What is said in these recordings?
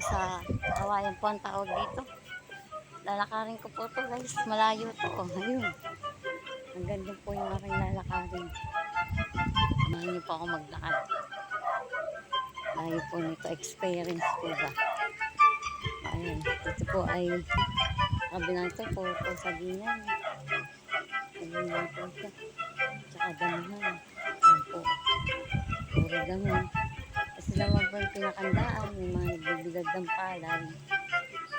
sa kawayan po ang tawag dito. Lalakarin ko po to guys. Malayo to. Oh, ayun. Ang ganda po yung aking lalakarin. Samahan niyo po ako maglakad. Layo po nito. Experience po ba? Ayan. Ito po ay kabilang to po po sa ginyan. Kabilang po siya. Tsaka damahan. Ayan po. Puro damahan. Yung pinakandaan. May mga nagbibilad ng palay.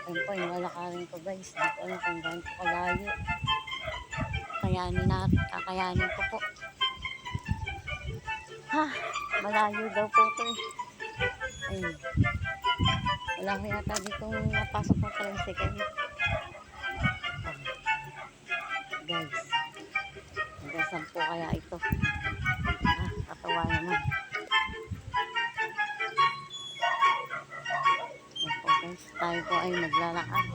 Ayan po, yung lalakarin ko guys. Di ko alam kung gaano ko kalayo. Kakayanin na, kakayanin ko po. Ha, malayo daw po ito eh. Ayun. Wala ko yata dito napasok ng. Ah. Guys, hanggang saan po kaya ito? Tayo po ay maglalakad.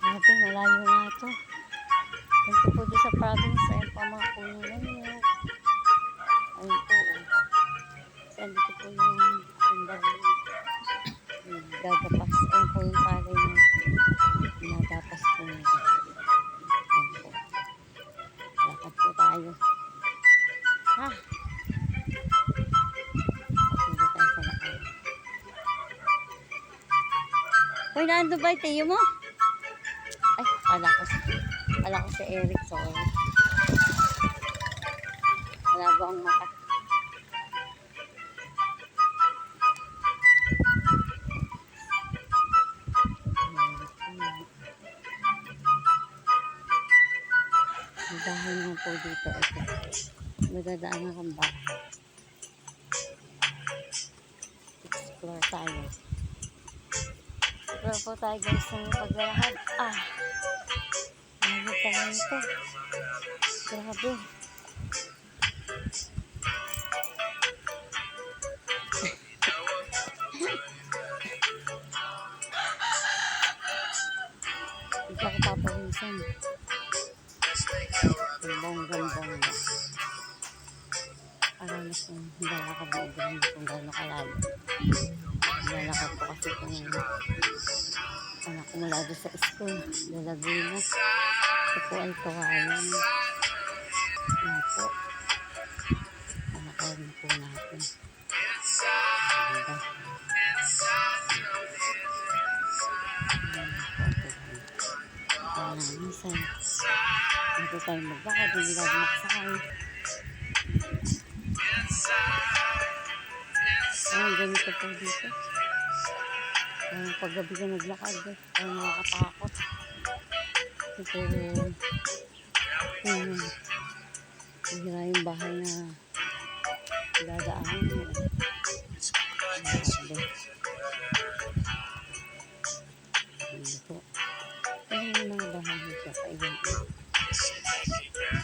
Grabe, malayo nga ito. Ito po doon sa province, ayun pa mga na yun. Ayun po. oh. Kasi dito po yung andar yung gagapas. Uy, nando ba yung tiyo mo? Ay, kala ko si, kala ko si Eric, sorry. Wala ba ang mata? May nga po dito. Ito. Nagdadaan na kang bahay. Explore tayo. Explore po tayo guys ng paglalakad. Ah! Ano pala ito? Grabe. Hindi ako papawisan. Gambong-gambong na. Parang mas hindi ako kabugan kung gaano kalayo. Lalakad ko kasi kung anak ko mula doon sa school. Lalagay na. Ito po ay kawayan. Yan po. Alakarin po natin. Ganda. Ayan po. Minsan, dito tayo maglakad, hindi tayo magsakay. Ayan, ganito po dito. Ayan, paggabi ka naglakad, eh. Ayan, nakakatakot. Ito, ayan, hira yung bahay na dadaanan. Grabe. Ayan. Ayan mga bahay niya. Ayan. Ito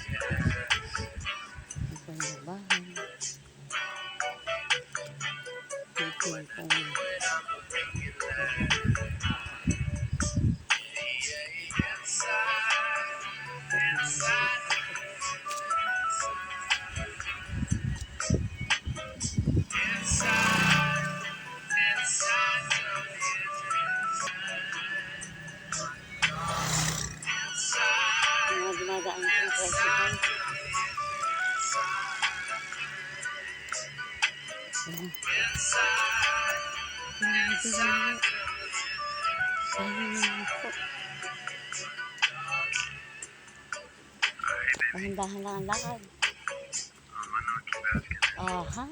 mga dumadaan Dahan-dahan lang ang lakad. Aha.